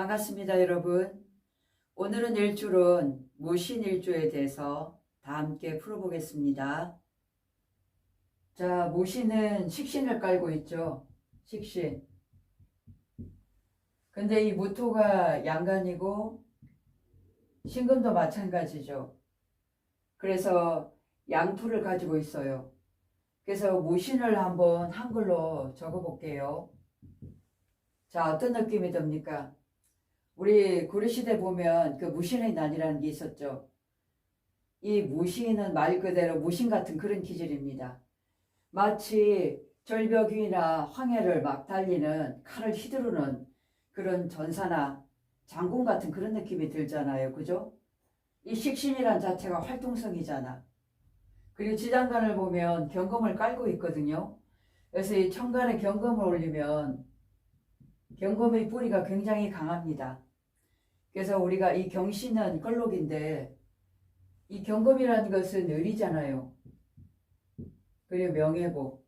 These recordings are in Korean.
반갑습니다, 여러분. 오늘은 일주론 무신일주에 대해서 다 함께 풀어보겠습니다. 자, 무신은 식신을 깔고 있죠. 식신. 근데 이 무토가 양간이고 신금도 마찬가지죠. 그래서 양토를 가지고 있어요. 그래서 무신을 한번 한글로 적어볼게요. 자, 어떤 느낌이 듭니까? 우리 구리시대 보면 그 무신의 난이라는 게 있었죠. 이 무신은 말 그대로 무신 같은 그런 기질입니다. 마치 절벽 위나 황해를 막 달리는 칼을 휘두르는 그런 전사나 장군 같은 그런 느낌이 들잖아요. 그죠? 이 식신이란 자체가 활동성이잖아. 그리고 지장간을 보면 경검을 깔고 있거든요. 그래서 이 천간에 경검을 올리면 경검의 뿌리가 굉장히 강합니다. 그래서 우리가 이 경신은 걸록인데 이 경검이라는 것은 의리잖아요. 그리고 명예고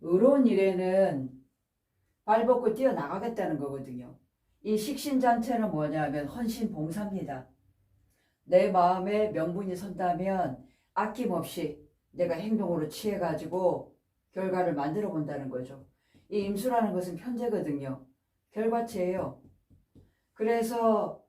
의로운 일에는 발벗고 뛰어나가겠다는 거거든요. 이 식신잔체는 뭐냐면 헌신 봉사입니다. 내 마음에 명분이 선다면 아낌없이 내가 행동으로 취해가지고 결과를 만들어 본다는 거죠. 이 임수라는 것은 편제거든요. 결과체예요. 그래서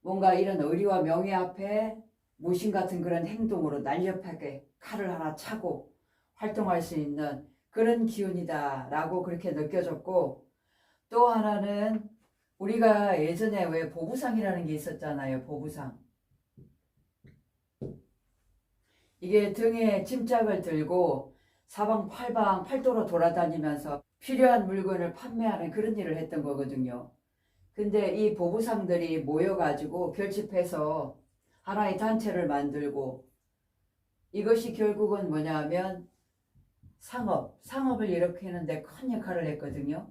뭔가 이런 의리와 명예 앞에 무신 같은 그런 행동으로 날렵하게 칼을 하나 차고 활동할 수 있는 그런 기운이다라고 그렇게 느껴졌고 또 하나는 우리가 예전에 왜 보부상이라는 게 있었잖아요. 보부상. 이게 등에 침짝을 들고 사방 팔방 팔도로 돌아다니면서 필요한 물건을 판매하는 그런 일을 했던 거거든요. 근데 이 보부상들이 모여가지고 결집해서 하나의 단체를 만들고 이것이 결국은 뭐냐면 상업, 상업을 일으키는데 큰 역할을 했거든요.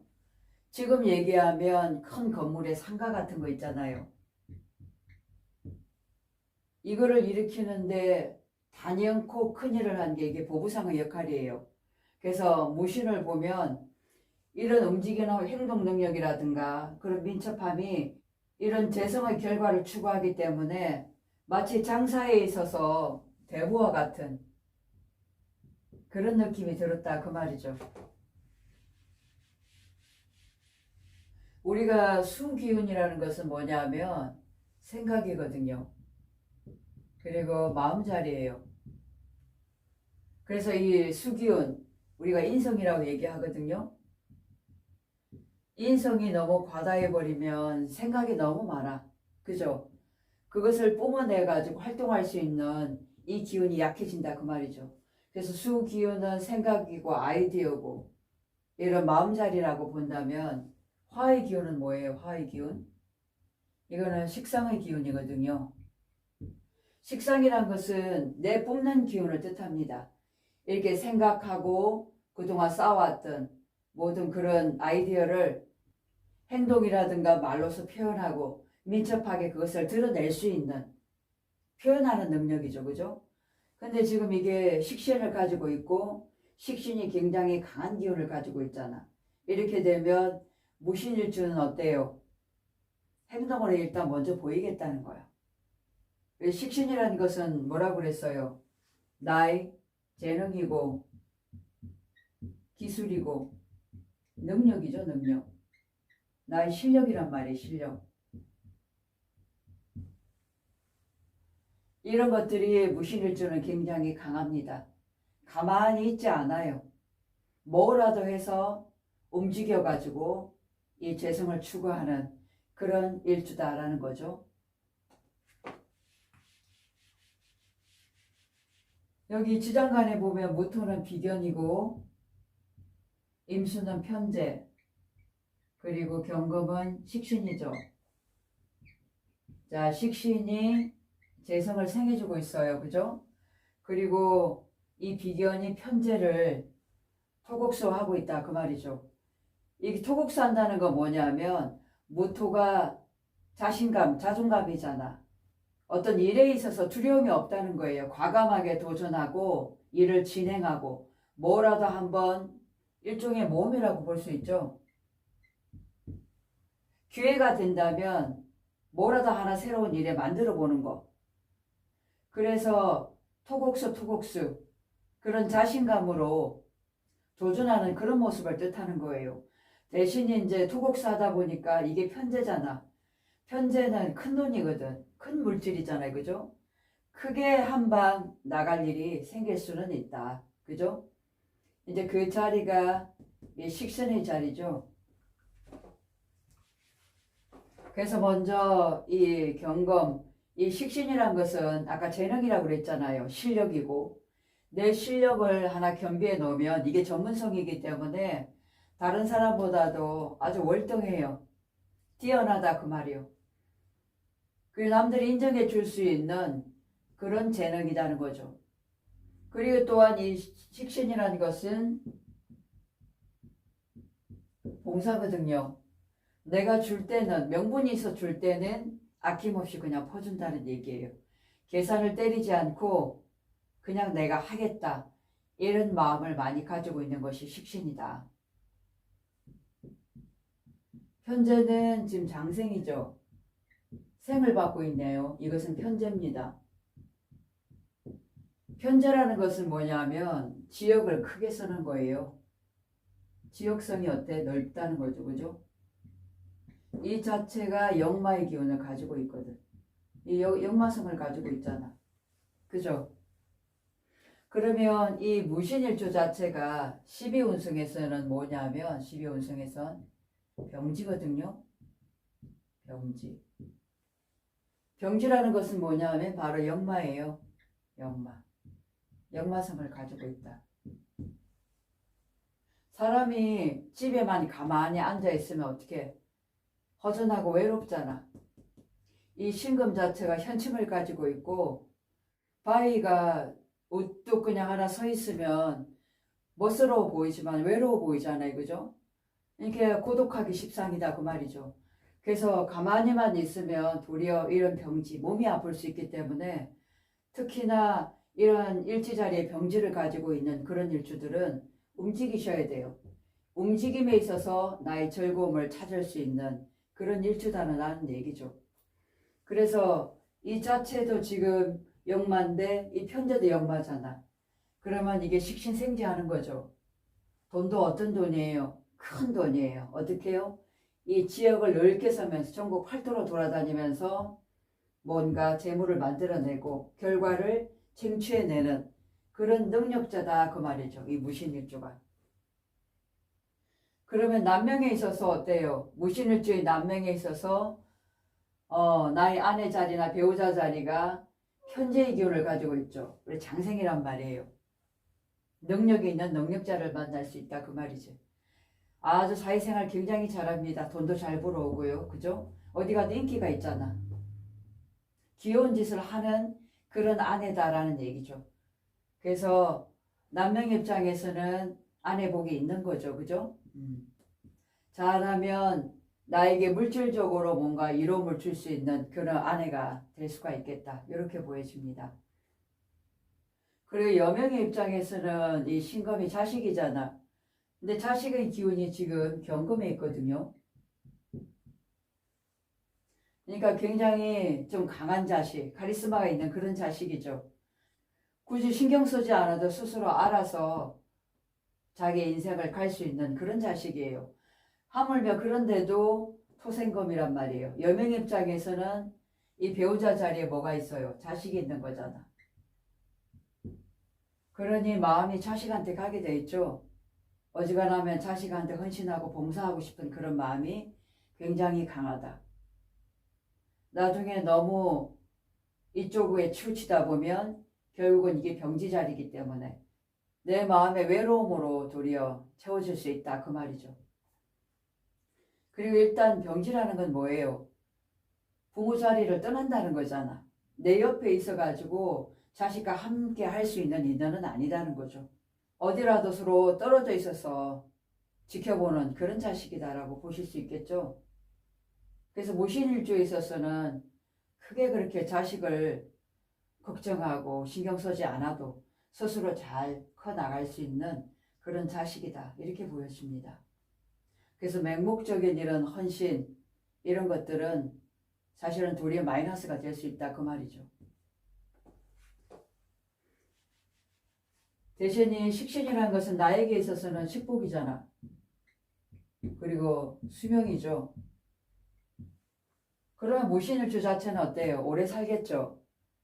지금 얘기하면 큰 건물의 상가 같은 거 있잖아요. 이거를 일으키는데 단연코 큰 일을 한 게 이게 보부상의 역할이에요. 그래서 무신을 보면 이런 움직이는 행동 능력이라든가 그런 민첩함이 이런 재성의 결과를 추구하기 때문에 마치 장사에 있어서 대부와 같은 그런 느낌이 들었다 그 말이죠. 우리가 수기운이라는 것은 뭐냐면 생각이거든요. 그리고 마음자리예요. 그래서 이 수기운 우리가 인성이라고 얘기하거든요. 인성이 너무 과다해버리면 생각이 너무 많아. 그죠? 그것을 뿜어내가지고 활동할 수 있는 이 기운이 약해진다 그 말이죠. 그래서 수 기운은 생각이고 아이디어고 이런 마음자리라고 본다면 화의 기운은 뭐예요? 화의 기운? 이거는 식상의 기운이거든요. 식상이란 것은 내 뿜는 기운을 뜻합니다. 이렇게 생각하고 그동안 쌓아왔던 모든 그런 아이디어를 행동이라든가 말로서 표현하고 민첩하게 그것을 드러낼 수 있는 표현하는 능력이죠. 그죠? 근데 지금 이게 식신을 가지고 있고 식신이 굉장히 강한 기운을 가지고 있잖아. 이렇게 되면 무신일주는 어때요? 행동으로 일단 먼저 보이겠다는 거야. 식신이라는 것은 뭐라고 그랬어요? 나의 재능이고 기술이고 능력이죠, 능력. 나의 실력이란 말이에요, 실력. 이런 것들이 무신일주는 굉장히 강합니다. 가만히 있지 않아요. 뭐라도 해서 움직여가지고 이 재성을 추구하는 그런 일주다라는 거죠. 여기 지장간에 보면 무토는 비견이고 임수는 편재 그리고 경금은 식신이죠. 자, 식신이 재성을 생해주고 있어요. 그죠? 그리고 이 비견이 편재를 토곡소하고 있다. 그 말이죠. 이 토곡소 한다는 건 뭐냐면 무토가 자신감, 자존감이잖아. 어떤 일에 있어서 두려움이 없다는 거예요. 과감하게 도전하고 일을 진행하고 뭐라도 한번 일종의 모험이라고 볼 수 있죠. 기회가 된다면 뭐라도 하나 새로운 일에 만들어 보는 거. 그래서 토곡수 토곡수 그런 자신감으로 도전하는 그런 모습을 뜻하는 거예요. 대신 이제 토곡수 하다 보니까 이게 편제잖아. 편제는 큰 돈이거든. 큰 물질이잖아요. 그죠? 크게 한 방 나갈 일이 생길 수는 있다. 그죠? 이제 그 자리가 이 식신의 자리죠. 그래서 먼저 이 경검, 이 식신이란 것은 아까 재능이라고 그랬잖아요. 실력이고 내 실력을 하나 겸비해 놓으면 이게 전문성이기 때문에 다른 사람보다도 아주 월등해요. 뛰어나다 그 말이요. 그 남들이 인정해 줄 수 있는 그런 재능이라는 거죠. 그리고 또한 이 식신이라는 것은 봉사거든요. 내가 줄 때는 명분이 있어 줄 때는 아낌없이 그냥 퍼준다는 얘기예요. 계산을 때리지 않고 그냥 내가 하겠다 이런 마음을 많이 가지고 있는 것이 식신이다. 현재는 지금 장생이죠. 생을 받고 있네요. 이것은 편제입니다. 편제라는 것은 뭐냐면 지역을 크게 쓰는 거예요. 지역성이 어때? 넓다는 거죠. 그죠? 이 자체가 역마의 기운을 가지고 있거든. 이 역, 역마성을 가지고 있잖아. 그죠? 그러면 이 무신일조 자체가 12운승에서는 뭐냐면 12운승에선 병지거든요. 병지. 병지라는 것은 뭐냐면 바로 역마예요. 역마. 역마성을 가지고 있다. 사람이 집에만 가만히 앉아 있으면 어떻게 허전하고 외롭잖아. 이 신금 자체가 현침을 가지고 있고 바위가 우뚝 그냥 하나 서 있으면 멋스러워 보이지만 외로워 보이잖아요. 그죠? 이렇게 고독하기 십상이다 그 말이죠. 그래서 가만히만 있으면 도리어 이런 병지, 몸이 아플 수 있기 때문에 특히나 이런 일지자리에 병지를 가지고 있는 그런 일주들은 움직이셔야 돼요. 움직임에 있어서 나의 즐거움을 찾을 수 있는 그런 일주다라는 얘기죠. 그래서 이 자체도 지금 역마인데 이 편제도 역마잖아. 그러면 이게 식신생지하는 거죠. 돈도 어떤 돈이에요? 큰 돈이에요. 어떻게 해요? 이 지역을 넓게 서면서 전국 팔도로 돌아다니면서 뭔가 재물을 만들어내고 결과를 쟁취해내는 그런 능력자다 그 말이죠. 이 무신일주가. 그러면 남명에 있어서 어때요? 무신일주의 남명에 있어서 어, 나의 아내 자리나 배우자 자리가 현재의 기운을 가지고 있죠. 우리 장생이란 말이에요. 능력이 있는 능력자를 만날 수 있다 그 말이죠. 아주 사회생활 굉장히 잘합니다. 돈도 잘 벌어오고요. 그죠? 어디 가도 인기가 있잖아. 귀여운 짓을 하는 그런 아내다라는 얘기죠. 그래서 남명 입장에서는 아내 복이 있는 거죠. 그죠? 음. 잘하면 나에게 물질적으로 뭔가 이로움을 줄 수 있는 그런 아내가 될 수가 있겠다. 이렇게 보여집니다. 그리고 여명의 입장에서는 이 신검이 자식이잖아. 근데 자식의 기운이 지금 경금에 있거든요. 그러니까 굉장히 좀 강한 자식, 카리스마가 있는 그런 자식이죠. 굳이 신경 쓰지 않아도 스스로 알아서 자기 인생을 갈 수 있는 그런 자식이에요. 하물며 그런데도 토생검이란 말이에요. 여명 입장에서는 이 배우자 자리에 뭐가 있어요? 자식이 있는 거잖아. 그러니 마음이 자식한테 가게 돼 있죠. 어지간하면 자식한테 헌신하고 봉사하고 싶은 그런 마음이 굉장히 강하다. 나중에 너무 이쪽에 치우치다 보면 결국은 이게 병지자리이기 때문에 내 마음의 외로움으로 도리어 채워질 수 있다 그 말이죠. 그리고 일단 병지라는 건 뭐예요? 부모 자리를 떠난다는 거잖아. 내 옆에 있어가지고 자식과 함께 할 수 있는 인연은 아니다는 거죠. 어디라도 서로 떨어져 있어서 지켜보는 그런 자식이다라고 보실 수 있겠죠. 그래서 모신일주에 있어서는 크게 그렇게 자식을 걱정하고 신경 쓰지 않아도 스스로 잘 커나갈 수 있는 그런 자식이다. 이렇게 보여집니다. 그래서 맹목적인 이런 헌신, 이런 것들은 사실은 둘이 마이너스가 될 수 있다 그 말이죠. 대신 이 식신이라는 것은 나에게 있어서는 식복이잖아. 그리고 수명이죠. 그러면 무신일주 자체는 어때요? 오래 살겠죠.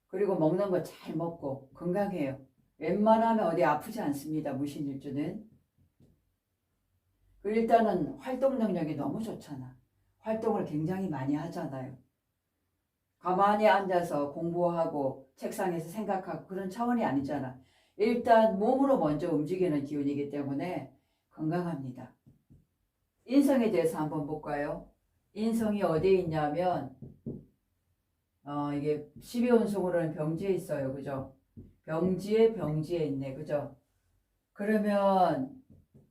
그리고 먹는 거 잘 먹고 건강해요. 웬만하면 어디 아프지 않습니다. 무신일주는. 그 일단은 활동 능력이 너무 좋잖아. 활동을 굉장히 많이 하잖아요. 가만히 앉아서 공부하고 책상에서 생각하고 그런 차원이 아니잖아. 일단 몸으로 먼저 움직이는 기운이기 때문에 건강합니다. 인성에 대해서 한번 볼까요? 인성이 어디에 있냐면 어, 이게 12원송으로는 병지에 있어요. 그죠? 병지에 병지에 있네. 그죠? 그러면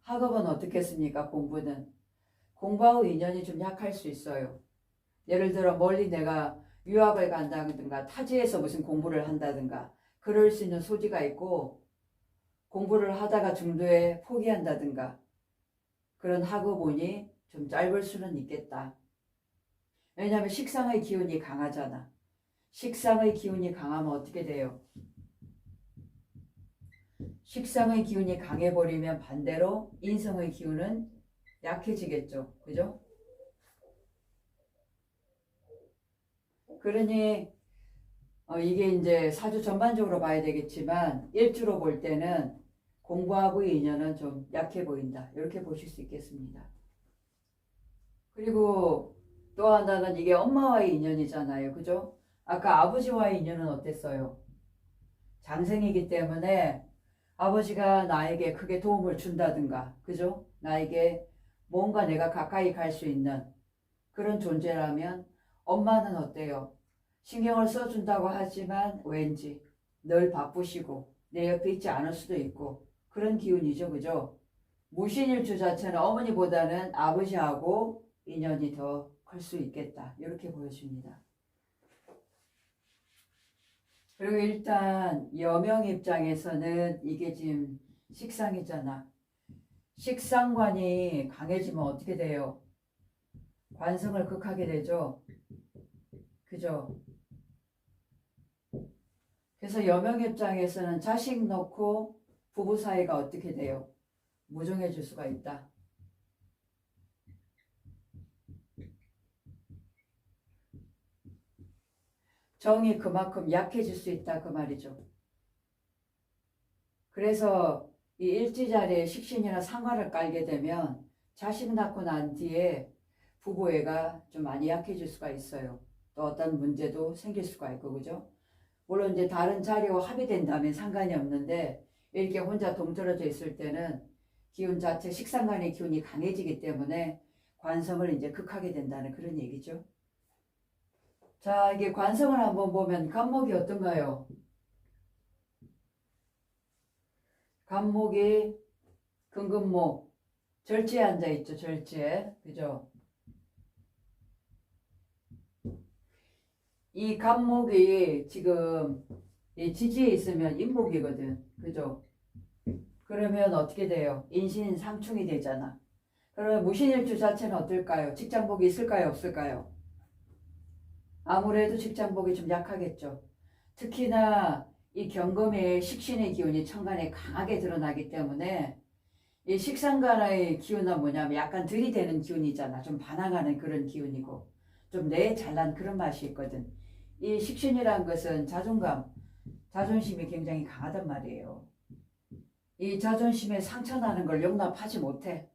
학업은 어떻겠습니까? 공부는. 공부하고 인연이 좀 약할 수 있어요. 예를 들어 멀리 내가 유학을 간다든가 타지에서 무슨 공부를 한다든가 그럴 수 있는 소지가 있고 공부를 하다가 중도에 포기한다든가 그런 학업운이 좀 짧을 수는 있겠다. 왜냐하면 식상의 기운이 강하잖아. 식상의 기운이 강하면 어떻게 돼요? 식상의 기운이 강해버리면 반대로 인성의 기운은 약해지겠죠. 그죠? 그러니 어, 이게 이제 사주 전반적으로 봐야 되겠지만 일주로 볼 때는 공부하고의 인연은 좀 약해 보인다. 이렇게 보실 수 있겠습니다. 그리고 또 하나는 이게 엄마와의 인연이잖아요. 그죠? 아까 아버지와의 인연은 어땠어요? 장생이기 때문에 아버지가 나에게 크게 도움을 준다든가, 그죠? 나에게 뭔가 내가 가까이 갈 수 있는 그런 존재라면 엄마는 어때요? 신경을 써준다고 하지만 왠지 늘 바쁘시고 내 옆에 있지 않을 수도 있고 그런 기운이죠. 그죠? 무신일주 자체는 어머니보다는 아버지하고 인연이 더 클 수 있겠다. 이렇게 보여줍니다. 그리고 일단 여명 입장에서는 이게 지금 식상이잖아. 식상관이 강해지면 어떻게 돼요? 관성을 극하게 되죠. 그죠? 그래서 여명 입장에서는 자식 놓고 부부 사이가 어떻게 돼요? 무정해질 수가 있다. 정이 그만큼 약해질 수 있다 그 말이죠. 그래서 이 일지자리에 식신이나 상관을 깔게 되면 자식 낳고 난 뒤에 부부애가 좀 많이 약해질 수가 있어요. 또 어떤 문제도 생길 수가 있고 그죠? 물론 이제 다른 자리와 합의된다면 상관이 없는데 이렇게 혼자 동떨어져 있을 때는 기운 자체 식상간의 기운이 강해지기 때문에 관성을 이제 극하게 된다는 그런 얘기죠. 자, 이게 관성을 한번 보면 간목이 어떤가요? 간목이 금금목 절지에 앉아 있죠. 절지에 그죠? 이 간목이 지금 이 지지에 있으면 인목이거든. 그죠? 그러면 어떻게 돼요? 인신 상충이 되잖아. 그러면 무신일주 자체는 어떨까요? 직장복이 있을까요? 없을까요? 아무래도 직장복이 좀 약하겠죠. 특히나 이 경금의 식신의 기운이 천간에 강하게 드러나기 때문에 이 식상간의 기운은 뭐냐면 약간 들이대는 기운이잖아. 좀 반항하는 그런 기운이고 좀 내 잘난 그런 맛이 있거든. 이 식신이란 것은 자존감, 자존심이 굉장히 강하단 말이에요. 이 자존심에 상처나는 걸 용납하지 못해.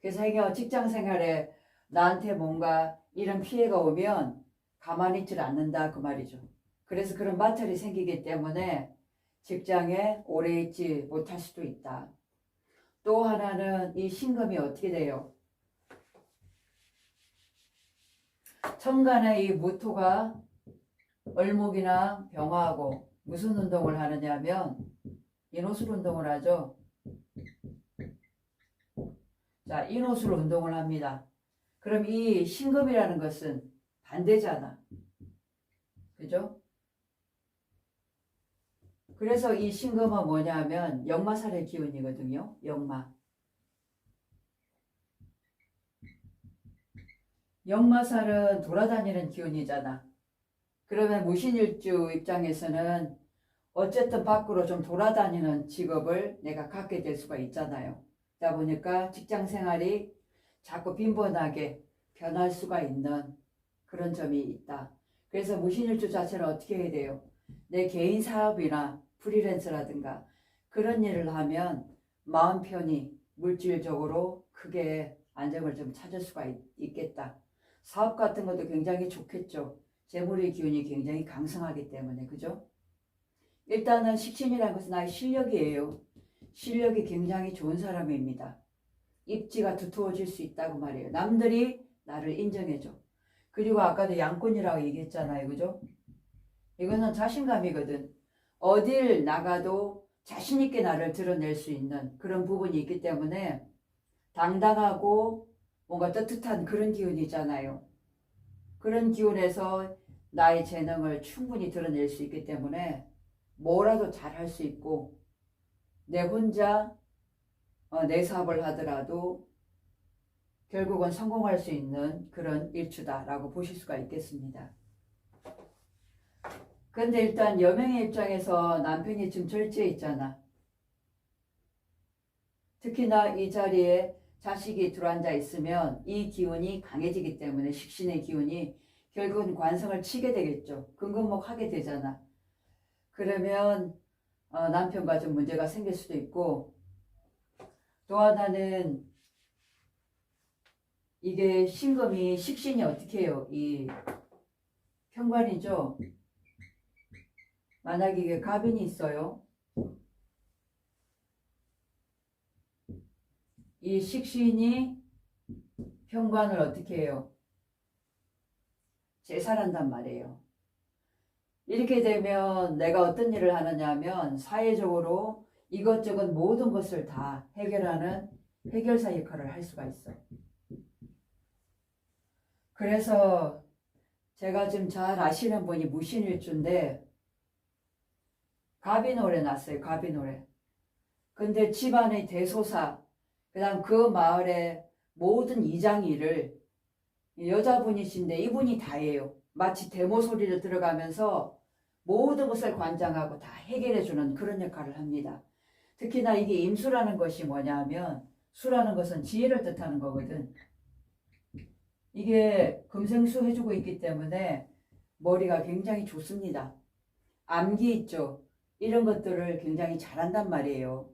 그래서 이게 직장 생활에 나한테 뭔가 이런 피해가 오면 가만히 있질 않는다 그 말이죠. 그래서 그런 마찰이 생기기 때문에 직장에 오래 있지 못할 수도 있다. 또 하나는 이 신금이 어떻게 돼요? 천간의 이 무토가 얼목이나 병화하고 무슨 운동을 하느냐면 인호술 운동을 하죠. 자, 인호술 운동을 합니다. 그럼 이 신금이라는 것은 반대잖아. 그죠? 그래서 이 신금은 뭐냐면 역마살의 기운이거든요. 역마. 역마살은 돌아다니는 기운이잖아. 그러면 무신일주 입장에서는 어쨌든 밖으로 좀 돌아다니는 직업을 내가 갖게 될 수가 있잖아요. 그러다 보니까 직장 생활이 자꾸 빈번하게 변할 수가 있는 그런 점이 있다. 그래서 무신일주 자체는 어떻게 해야 돼요? 내 개인 사업이나 프리랜서라든가 그런 일을 하면 마음 편히 물질적으로 크게 안정을 좀 찾을 수가 있, 있겠다. 사업 같은 것도 굉장히 좋겠죠. 재물의 기운이 굉장히 강성하기 때문에 그죠? 일단은 식신이라는 것은 나의 실력이에요. 실력이 굉장히 좋은 사람입니다. 입지가 두터워질 수 있다고 말해요. 남들이 나를 인정해줘. 그리고 아까도 양꾼이라고 얘기했잖아요. 그죠? 이거는 자신감이거든. 어딜 나가도 자신있게 나를 드러낼 수 있는 그런 부분이 있기 때문에 당당하고 뭔가 떳떳한 그런 기운이잖아요. 그런 기운에서 나의 재능을 충분히 드러낼 수 있기 때문에 뭐라도 잘 할 수 있고 내 혼자 어, 내 사업을 하더라도 결국은 성공할 수 있는 그런 일주다라고 보실 수가 있겠습니다. 근데 일단 여명의 입장에서 남편이 지금 절제에 있잖아. 특히나 이 자리에 자식이 들어앉아 있으면 이 기운이 강해지기 때문에 식신의 기운이 결국은 관성을 치게 되겠죠. 근근목 하게 되잖아. 그러면 어, 남편과 좀 문제가 생길 수도 있고 또 하나는 이게 신금이 식신이 어떻게 해요? 이 현관이죠. 만약 이게 갑인이 있어요. 이 식신이 현관을 어떻게 해요? 제살한단 말이에요. 이렇게 되면 내가 어떤 일을 하느냐 하면 사회적으로 이것저것 모든 것을 다 해결하는 해결사 역할을 할 수가 있어. 그래서 제가 지금 잘 아시는 분이 무신일주인데 가비 노래 났어요. 가비 노래. 근데 집안의 대소사, 그 다음 그 마을의 모든 이장일을 여자분이신데 이분이 다 해요. 마치 데모 소리를 들어가면서 모든 것을 관장하고 다 해결해 주는 그런 역할을 합니다. 특히나 이게 임수라는 것이 뭐냐면 수라는 것은 지혜를 뜻하는 거거든. 이게 금생수 해주고 있기 때문에 머리가 굉장히 좋습니다. 암기 있죠. 이런 것들을 굉장히 잘한단 말이에요.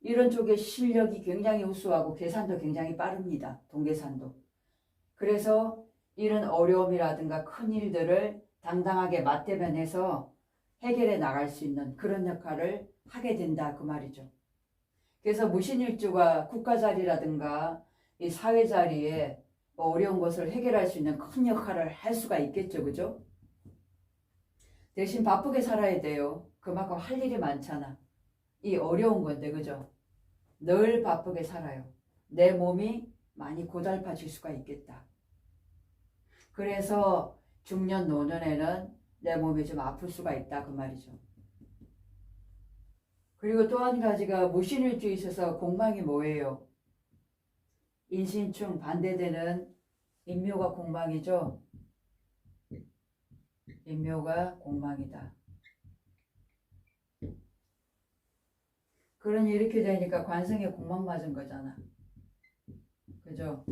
이런 쪽에 실력이 굉장히 우수하고 계산도 굉장히 빠릅니다. 동계산도. 그래서 이런 어려움이라든가 큰 일들을 당당하게 맞대면해서 해결해 나갈 수 있는 그런 역할을 하게 된다 그 말이죠. 그래서 무신일주가 국가 자리라든가 이 사회 자리에 뭐 어려운 것을 해결할 수 있는 큰 역할을 할 수가 있겠죠, 그죠? 대신 바쁘게 살아야 돼요. 그만큼 할 일이 많잖아. 이 어려운 건데, 그죠? 늘 바쁘게 살아요. 내 몸이 많이 고달파질 수가 있겠다. 그래서 중년 노년에는 내 몸이 좀 아플 수가 있다 그 말이죠. 그리고 또 한 가지가 무신일주에 있어서 공망이 뭐예요? 인신충 반대되는 인묘가 공망이죠. 인묘가 공망이다. 그러니 이렇게 되니까 관성에 공망 맞은 거잖아. 그죠?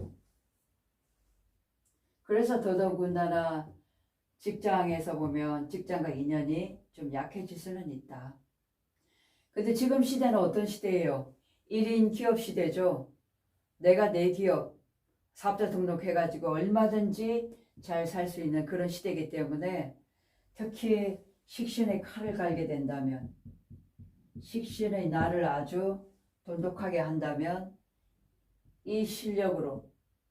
그래서 더더군다나 직장에서 보면 직장과 인연이 좀 약해질 수는 있다. 근데 지금 시대는 어떤 시대예요? 1인 기업 시대죠. 내가 내 기업 사업자 등록해가지고 얼마든지 잘 살 수 있는 그런 시대이기 때문에 특히 식신의 칼을 갈게 된다면 식신의 나를 아주 돈독하게 한다면 이 실력으로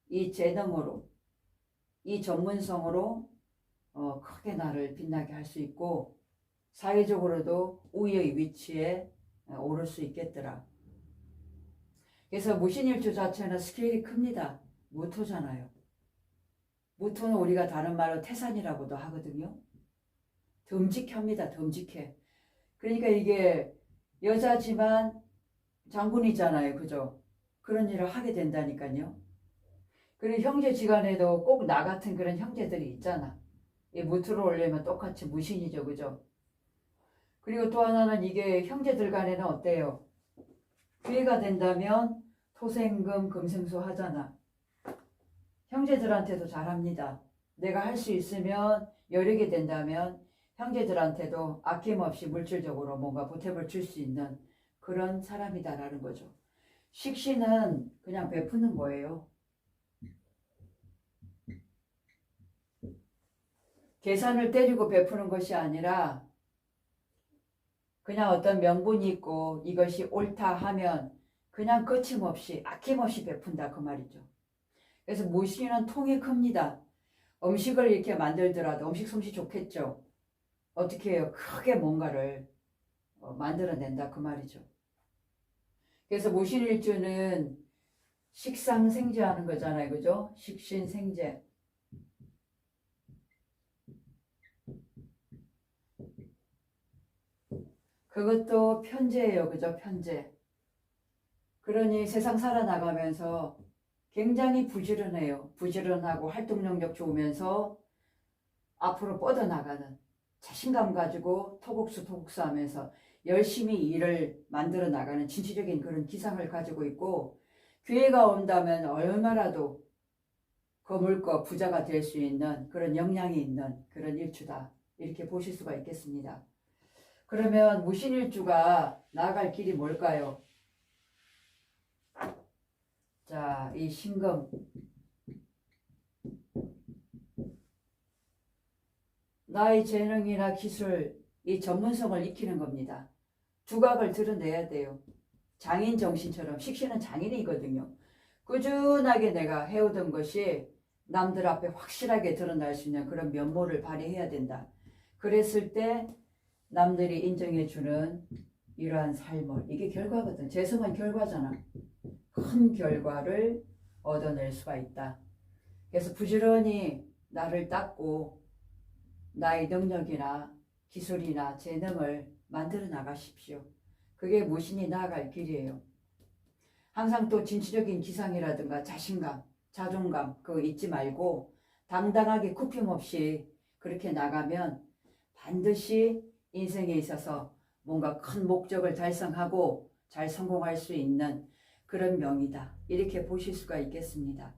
이 재능으로 이 전문성으로 어, 크게 나를 빛나게 할 수 있고 사회적으로도 우위의 위치에 어, 오를 수 있겠더라. 그래서 무신일주 자체는 스케일이 큽니다. 무토잖아요. 무토는 우리가 다른 말로 태산이라고도 하거든요. 듬직합니다. 듬직해. 그러니까 이게 여자지만 장군이잖아요. 그죠? 그런 일을 하게 된다니까요. 그리고 형제지간에도 꼭 나 같은 그런 형제들이 있잖아. 이 무트를 올리면 똑같이 무신이죠, 그죠? 그리고 또 하나는 이게 형제들 간에는 어때요? 기회가 된다면 토생금 금생수 하잖아. 형제들한테도 잘합니다. 내가 할 수 있으면 여력이 된다면 형제들한테도 아낌없이 물질적으로 뭔가 보탬을 줄 수 있는 그런 사람이다라는 거죠. 식신은 그냥 베푸는 거예요. 계산을 때리고 베푸는 것이 아니라 그냥 어떤 명분이 있고 이것이 옳다 하면 그냥 거침없이 아낌없이 베푼다 그 말이죠. 그래서 무신은 통이 큽니다. 음식을 이렇게 만들더라도 음식 솜씨 좋겠죠. 어떻게 해요? 크게 뭔가를 어, 만들어낸다 그 말이죠. 그래서 무신일주는 식상생제하는 거잖아요. 그죠? 식신생제. 그것도 편제예요. 그죠? 편제. 그러니 세상 살아나가면서 굉장히 부지런해요. 부지런하고 활동 능력 좋으면서 앞으로 뻗어나가는 자신감 가지고 토국수 토국수 하면서 열심히 일을 만들어 나가는 진취적인 그런 기상을 가지고 있고 기회가 온다면 얼마라도 거물거 부자가 될 수 있는 그런 역량이 있는 그런 일주다. 이렇게 보실 수가 있겠습니다. 그러면 무신일주가 나아갈 길이 뭘까요? 자, 이 신금. 나의 재능이나 기술, 이 전문성을 익히는 겁니다. 두각을 드러내야 돼요. 장인 정신처럼 식신은 장인이거든요. 꾸준하게 내가 해오던 것이 남들 앞에 확실하게 드러날 수 있는 그런 면모를 발휘해야 된다. 그랬을 때 남들이 인정해주는 이러한 삶을 이게 결과거든. 재성은 결과잖아. 큰 결과를 얻어낼 수가 있다. 그래서 부지런히 나를 닦고 나의 능력이나 기술이나 재능을 만들어 나가십시오. 그게 무신이 나아갈 길이에요. 항상 또 진취적인 기상이라든가 자신감, 자존감 그거 잊지 말고 당당하게 굽힘 없이 그렇게 나가면 반드시 인생에 있어서 뭔가 큰 목적을 달성하고 잘 성공할 수 있는 그런 명이다. 이렇게 보실 수가 있겠습니다.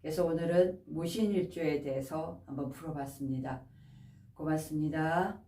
그래서 오늘은 무신일주에 대해서 한번 풀어봤습니다. 고맙습니다.